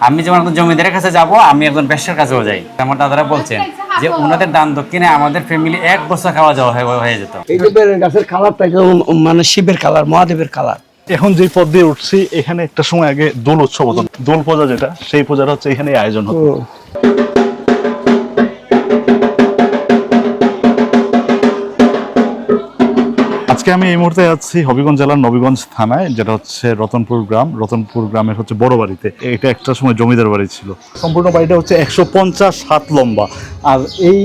আমি যেমন একজন জমিদারের কাছে যাব আমি একজন ব্যবসার কাছেও যাই। আমার দাদারা বলছেন যে ওনাদের দান দক্ষিণে আমাদের ফ্যামিলি এক বছর খাওয়া যাওয়া হয়ে- হয়ে যেত। এই যে গাছের কালারটা থাকে মানে শিবের কালার মহাদেবের কালার এখন যে পদ দিয়ে উঠছি এখানে একটা সময় আগে দোল উৎসব হতো দোল পূজা যেটা সেই পূজাটা হচ্ছে এখানে আয়োজন হতো। আজকে আমি এই মুহূর্তে আছি হবিগঞ্জ জেলার নবীগঞ্জ থানায়, যেটা হচ্ছে রতনপুর গ্রাম। রতনপুর গ্রামের হচ্ছে বড় বাড়িতে। এটা একটা সময় জমিদার বাড়ি ছিল। সম্পূর্ণ বাড়িটা হচ্ছে একশো পঞ্চাশ হাত লম্বা। আর এই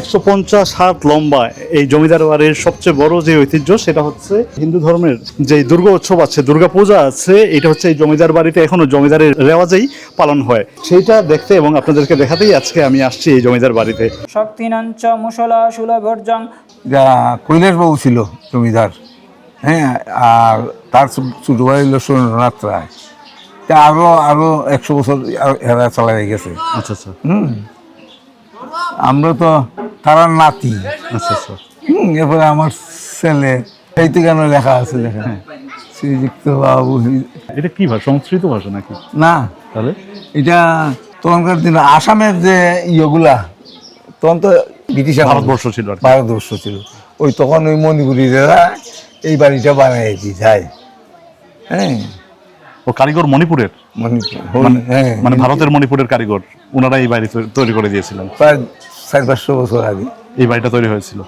একশো পঞ্চাশ হাত লম্বা এই জমিদার বাড়ির সবচেয়ে বড় যে ঐতিহ্য, সেটা হচ্ছে হিন্দু ধর্মের যে দুর্গা উৎসব আছে, দুর্গা পূজা আছে, এটা হচ্ছে এই জমিদার বাড়িতে এখনও জমিদারের রেওয়াজেই পালন হয়। সেইটা দেখতে এবং আপনাদেরকে দেখাতেই আজকে আমি আসছি এই জমিদার বাড়িতে। শক্তিনাঞ্চ মুসলা সুলভর্জং যা কৈলাসবাবু ছিল জমিদার হ্যাঁ আর তার ছোট ভাই হলো সুরেন্দ্রনাথ রায়। তা আরও আরও একশো বছর এরা চালাই গেছে। আচ্ছা আচ্ছা। হুম। আমরা তো তারা নাতি। আচ্ছা আচ্ছা। হুম এরপরে আমার ছেলে এই তো কেন লেখা আছে লেখা? শ্রীযুক্ত বাবু এটা কি ভাষা সংস্কৃত ভাষা নাকি? না। তাহলে? এটা তখনকার দিনে আসামের যে ইয়েগুলা তখন তো ব্রিটিশ ভারতবর্ষ ছিল আর ভারতবর্ষ ছিল। ওই তখন ওই মণিপুরীরা এই বাড়িটা বানিয়েছি যাই হ্যাঁ। ও কারিগর মণিপুরের? মণিপুর হ্যাঁ মানে ভারতের মণিপুরের কারিগর ওনারা এই বাড়ি তৈরি- তৈরি করে দিয়েছিলেন। প্রায় চার পাঁচশো বছর আগে। এই বাড়িটা তৈরি হয়েছিল।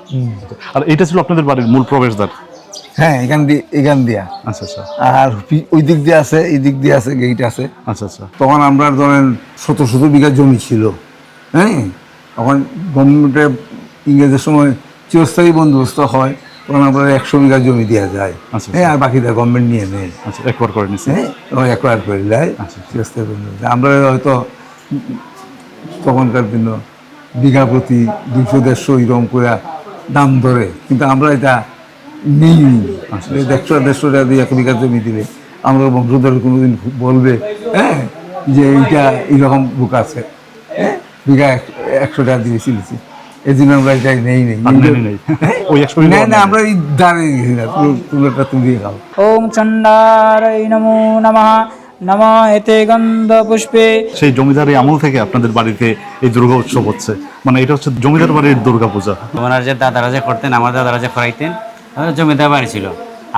আর এটা ছিল আপনাদের বাড়ির মূল প্রবেশদ্বার? হ্যাঁ এখান দিয়ে এখান দিয়া। আচ্ছা আচ্ছা। আর ওই দিক দিয়ে আছে এই দিক দিয়ে আছে গেট আছে। আচ্ছা আচ্ছা। তখন আমরা ধরেন শত শত বিঘা জমি ছিল। হ্যাঁ। তখন গভর্নমেন্টে ইংরেজের সময় চিরস্থায়ী বন্দোবস্ত হয় তখন আমরা একশো বিঘা জমি দেওয়া যায়। আচ্ছা, হ্যাঁ আর বাকিটা গভর্নমেন্ট নিয়ে নেয়। আচ্ছা একবার করে নিচ্ছে হ্যাঁ অ্যাকোয়ার করে দেয় আচ্ছা। চিরস্থায়ী বন্দোবস্ত। আমরা হয়তো তখনকার দিন বিঘা প্রতি দুশো দেড়শো এরকম করে দাম ধরে কিন্তু আমরা এটা নেই। আচ্ছা, দেড়শো দেড়শো টাকা দিয়ে এক বিঘা জমি দিলে আমরা বংশধর কোনোদিন বলবে হ্যাঁ যে এইটা এইরকম বুক আছে। বিঘা একশো টাকা দিয়ে চিলেছি এই জন্য আমরা এটা নেই নেই। বিঘা না না আমরা এই দাঁড়িয়ে গেছি না তুলোটা তুমি খাও ওম চণ্ডারৈ নমো নমঃ। নম এতে গন্ধ পুষ্পে সেই জমিদারি আমল থেকে আপনাদের বাড়িতে এই দুর্গা উৎসব হচ্ছে। মানে এটা হচ্ছে জমিদার বাড়ির দুর্গা পূজা। ওনার যে দাদারা যে করতেন আমার দাদারা যে করাইতেন জমিদার বাড়ি ছিল।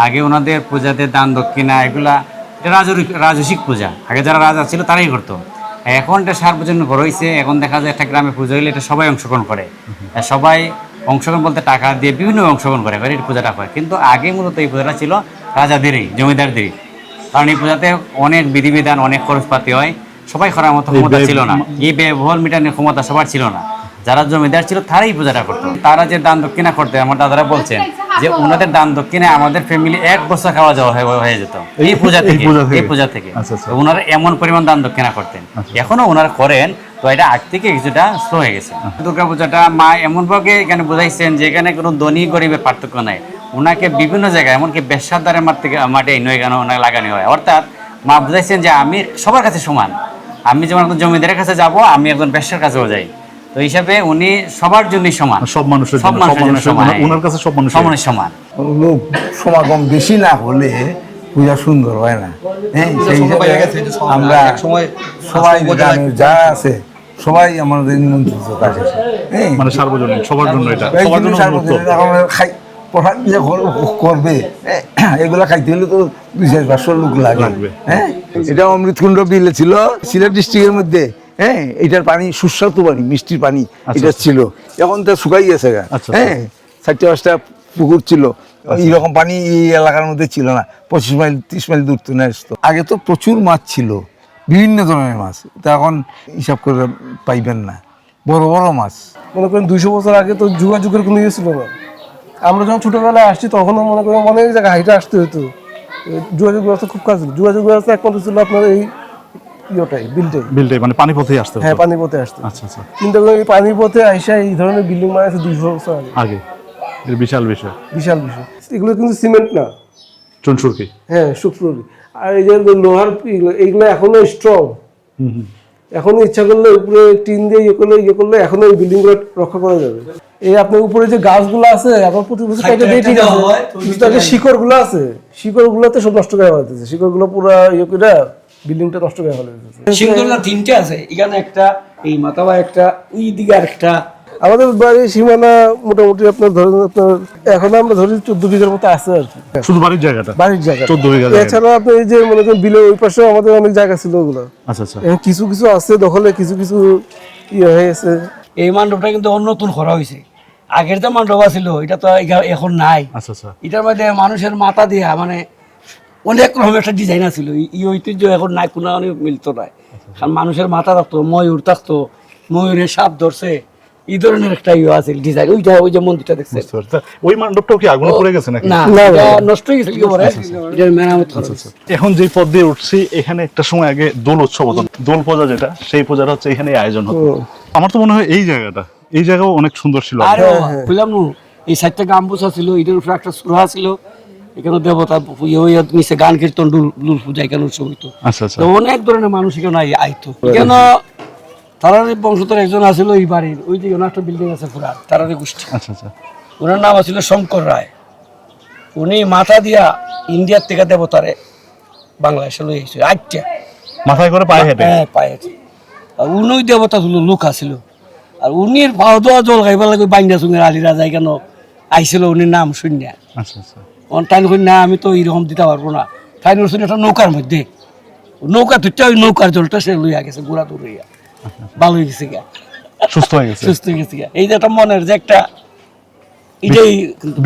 আগে ওনাদের পূজাতে দান দক্ষিণা এগুলা রাজরিক রাজসিক পূজা। আগে যারা রাজা ছিল তারাই করতো। এখন এটা সার্বজনীন ঘর হয়েছে এখন দেখা যায় একটা গ্রামে পুজো হইলে এটা সবাই অংশগ্রহণ করে। সবাই অংশগ্রহণ বলতে টাকা দিয়ে বিভিন্ন অংশগ্রহণ করে করে এই পূজাটা হয়। কিন্তু আগে মূলত এই পূজাটা ছিল রাজাদেরই জমিদারদেরই। কারণ এই পূজাতে অনেক বিধিবিধান অনেক খরচপাতি হয়। সবাই করার মতো ক্ষমতা ছিল না। এই ব্যবহার মিটানোর ক্ষমতা সবার ছিল না। যারা জমিদার ছিল তারাই পূজাটা করতো। তারা যে দান দক্ষিণা করতে আমার দাদারা বলছেন যে ওনাদের দান দক্ষিণে আমাদের ফ্যামিলি এক বছর খাওয়া যাওয়া হয়ে- যেত। এই পূজা থেকে এই পূজা থেকে। আচ্ছা, আচ্ছা। ওনারা এমন পরিমাণ দান দক্ষিণা করতেন। এখনও ওনারা করেন তো এটা আগ থেকে কিছুটা স্লো হয়ে গেছে। দুর্গা পূজাটা মা এমন ভাবে এখানে বুঝাইছেন যে এখানে কোনো ধনী গরিবের পার্থক্য নাই। ওনাকে বিভিন্ন জায়গায় এমনকি বেশাদারের মাঠ থেকে মাঠে নয় কেন ওনাকে লাগানো হয়। অর্থাৎ মা বুঝাইছেন যে আমি সবার কাছে সমান। আমি যেমন একজন জমিদারের কাছে যাব আমি একজন ব্যবসার কাছেও যাই। তো হিসাবে উনি সবার জন্যই সমান। সব মানুষের সব মানুষের সমান ওনার- ওনার কাছে সব মানুষ সমানের সমান। লোক সমাগম বেশি না হলে পূজা সুন্দর হয় না। হ্যাঁ সেই হিসাবে আমরা সবাই যা আছে সবাই আমাদের নিমন্ত্রিত কাছে হ্যাঁ। মানে সার্বজনীন সবার জন্য এটা সবার জন্য খাই প্রসাদ করবে হ্যাঁ, এগুলা খাইতে হলে তো দুই চার পাঁচশো লোক লাগে। লাগবে। হ্যাঁ এটা অমৃতকুণ্ড বিলে ছিল সিলেট ডিস্ট্রিক্টের মধ্যে। হ্যাঁ এটার পানি সুস্বাদু পানি মিষ্টির পানি এটা ছিল। এখন তো শুকাই গেছে গা। আচ্ছা, হ্যাঁ চারটে পাঁচটা পুকুর ছিল। এইরকম পানি এই এলাকার মধ্যে ছিল না। পঁচিশ মাইল ত্রিশ মাইল দূর তো আসতো আগে তো প্রচুর মাছ ছিল বিভিন্ন ধরনের মাছ। তা এখন হিসাব করে পাইবেন না। বড় বড় মাছ। মনে করেন দুইশো বছর আগে তো যোগাযোগের কোনো ইয়ে ছিল না। আমরা যখন ছোটবেলায় আসছি তখনও মনে করেন অনেক জায়গায় হাইটে আসতে হতো। যোগাযোগ ব্যবস্থা খুব কাজ ছিল। যোগাযোগ ব্যবস্থা একমাত্র ছিল আপনার এই ইয়েটাই বিলটাই বিলটাই মানে পানি পথেই আসতে হ্যাঁ পানি পথে আসতে। আচ্ছা আচ্ছা। এই পানি পথে আইসা এই ধরনের বিল্ডিং বানাইছে দুইশো বছর আগে। আগে। এটা বিশাল বিষয়। বিশাল বিষয়। এগুলো কিন্তু সিমেন্ট না। চুনসুরকি। হ্যাঁ আর এই যে লোহার এইগুলো এখনও স্ট্রং এখনও ইচ্ছা করলে উপরে টিন দিয়ে ইয়ে করলে ইয়ে করলে এখনও এই বিল্ডিংগুলো রক্ষা করা যাবে। এই আপনার উপরে যে গাছগুলো আছে আপনার প্রতি বছর কেটে দিয়ে ঠিক আছে। কিন্তু শিকড়গুলো আছে। শিকড় গুলোতে সব নষ্ট করে শিকড়গুলো পুরো ইয়ে করে বিল্ডিংটা নষ্ট করে ফেলে দিতেছে তিনটে আছে এখানে একটা এই মাথাবা একটা ওই দিকে আরেকটা। আমাদের বাড়ির সীমানা মোটামুটি আপনার ধরেন আপনার এখন আমরা ধরি চোদ্দ বিঘার মতো আছে আর কি। শুধু বাড়ির জায়গাটা? বাড়ির জায়গা 14 বিঘা এছাড়া আপনি এই যে মনে করেন বিলের ওই পাশে আমাদের অনেক জায়গা ছিল ওগুলো। আচ্ছা আচ্ছা। কিছু কিছু আছে দখলে কিছু কিছু ইয়ে হয়ে গেছে। এই মণ্ডপটা কিন্তু অন্য নতুন করা হয়েছে। আগের যে মণ্ডপ ছিল এটা তো এখন নাই। আচ্ছা আচ্ছা। এটার মধ্যে মানুষের মাথা দিয়া মানে অনেক রকম একটা ডিজাইন আছিল। এই- এই ঐতিহ্য এখন নাই কোনো অনেক মিলতো নাই। কারণ মানুষের মাথা থাকতো ময়ূর থাকতো ময়ূরের সাপ ধরছে এই ধরনের একটা ইয়ে আছে ডিজাইন ওইটা ওই যে মন্দিরটা। তা ওই মণ্ডপটাও কি আগুনে পড়ে গেছে নাকি? না নষ্ট হয়ে গেছে কি করে এটার মেরামত এখন যে পথ দিয়ে উঠছি এখানে একটা সময় আগে দোল উৎসব হতো। দোল পূজা যেটা সেই পূজাটা হচ্ছে এখানে আয়োজন হতো। আমার তো মনে হয় এই জায়গাটা এই জায়গাও অনেক সুন্দর ছিল। আরে বুঝলাম এই সাইডটা গাম্বুসা ছিল এটার উপরে একটা সুরা ছিল এখানে দেবতা ইয়ে নিচে গান কীর্তন ডুল ডুল পূজা এখানে উৎসব হইতো? আচ্ছা আচ্ছা। তো অনেক ধরনের মানুষ এখানে আই- আইতো। কেন তারারি বংশধর একজন আছিল এই বাড়ির ওই যে একটা বিল্ডিং আছে পুরা তারারি গোষ্ঠী। আচ্ছা আচ্ছা। ওনার নাম ছিল শঙ্কর রায়। উনি মাথা দিয়া ইন্ডিয়ার থেকে দেবতারে বাংলাদেশে লই এসেছে আটটা মাথায় করে পায়ে হেঁটে? হ্যাঁ পায়ে আর উনি দেবতা ছিল লোক আছিল। আর উনির পাও দেওয়া জল খাইবার লাগে আলী রাজা কেন আইছিল উনির নাম শূন্য। আচ্ছা আচ্ছা। তাই কই না আমি তো এইরকম দিতে পারব না। তাই শুনে একটা নৌকার মধ্যে। নৌকা তুইটা ওই নৌকার জলটা সে লইয়া গেছে গোড়া দূর হইয়া। ভালো হয়ে গেছে গা সুস্থ হয়ে গেছে। সুস্থ হয়ে গেছে গা এই যে একটা মনের যে একটা এটাই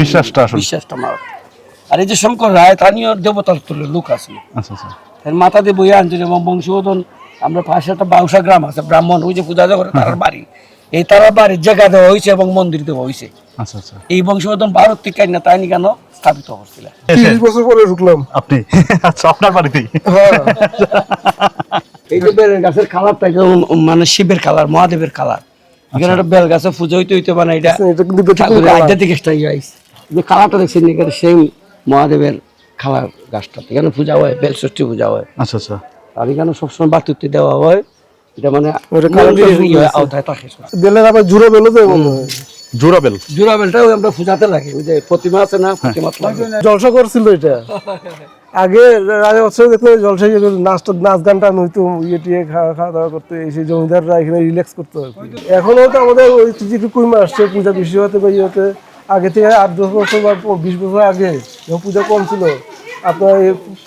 বিশ্বাসটা। বিশ্বাসটা মার আর এই যে শঙ্কর রায় স্থানীয় দেবতার তুলে লোক আছে। আচ্ছা আচ্ছা। মাথা দিয়ে বইয়া আনছিল এবং আমরা পাশে একটা বাউসা গ্রাম আছে ব্রাহ্মণ ওই যে পূজা করে তার বাড়ি। এই তারা বাড়ির জায়গা দেওয়া হয়েছে এবং মন্দির দেওয়া হয়েছে। আচ্ছা আচ্ছা। এই বংশোধন ভারত থেকে না তাই নি কেন স্থাপিত করছিল তিরিশ বছর পরে ঢুকলাম। আপনি? আচ্ছা আপনার বাড়িতেই। হ্যাঁ। এই যে বেলের গাছের কালারটা একদম মানে শিবের কালার মহাদেবের কালার। এখানে একটা বেল গাছে পুজো হইতে হইতে মানে এটা এটা কিন্তু ব্যতিক্রম ঠাকুরের আধ্যাত্মিক যে কালারটা দেখছেন এখানে সেই মহাদেবের কালার গাছটা এখানে পূজা হয় বেল ষষ্ঠী পূজা হয়। আচ্ছা আচ্ছা। আর এখানে সবসময় বাতুতি দেওয়া হয়। এটা মানে ইয়ে আছে। আওতায় থাকে বেলের আবার জুড়ে বেলো তো মনে হয় আমরা লাগে ওই যে প্রতিমা আছে না প্রতিমা লাগে। জলসা করছিল এটা। আগে রাজা জলসা ইয়ে করে নাচ গান টান হইতো ইয়ে টিয়ে খাওয়া খাওয়া দাওয়া করতে এসে জমিদাররা এখানে রিল্যাক্স করতো আর কি। এখনও তো আমাদের ওই কিছু কুইমা আসছে পূজা বেশি হতে বা ইয়ে হতে আগে থেকে আট দশ বছর বা বিশ বছর আগে যখন পূজা কম ছিল আপনার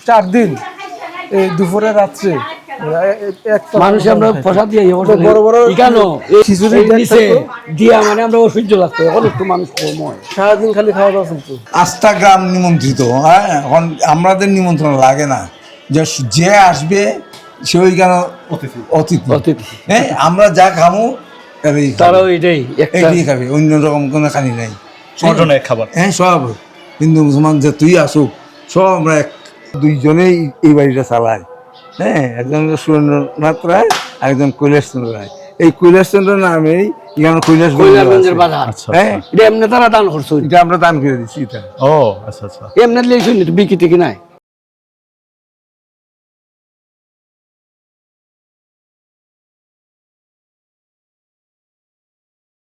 চার দিন এই দুপুরে রাত্রে মানুষ আমরা প্রসাদ দিয়ে বড় বড় কেন? নিচে দিয়া মানে আমরা অসহ্য লাগতো এখন একটু মানুষ কম হয়। সারাদিন খালি খাওয়া দাওয়া চলতো। আস্থা গ্রাম নিমন্ত্রিত হ্যাঁ? এখন আমাদের নিমন্ত্রণ লাগে না। যে যে আসবে সে ওই কেন অতিথি। অতিথি। হ্যাঁ আমরা যা খামু। তারাও এটাই একটা খাবে অন্য রকম কোনো খানি নাই। ছজনে খাবার। হ্যাঁ সব। হিন্দু মুসলমান যে তুই আসুক সব আমরা এক দুইজনেই এই বাড়িটা চালাই। হ্যাঁ একজন সুরেন্দ্রনাথ রায় আর একজন কৈলাসচন্দ্র রায়। এই কৈলাসচন্দ্র নামেই এখানে কৈলাস আচ্ছা হ্যাঁ এটা এমনি তারা দান করছ। এটা আমরা দান করে দিচ্ছি এটা। ও আচ্ছা আচ্ছা। এমনি লিখছো বিক্রি টিকি নাই?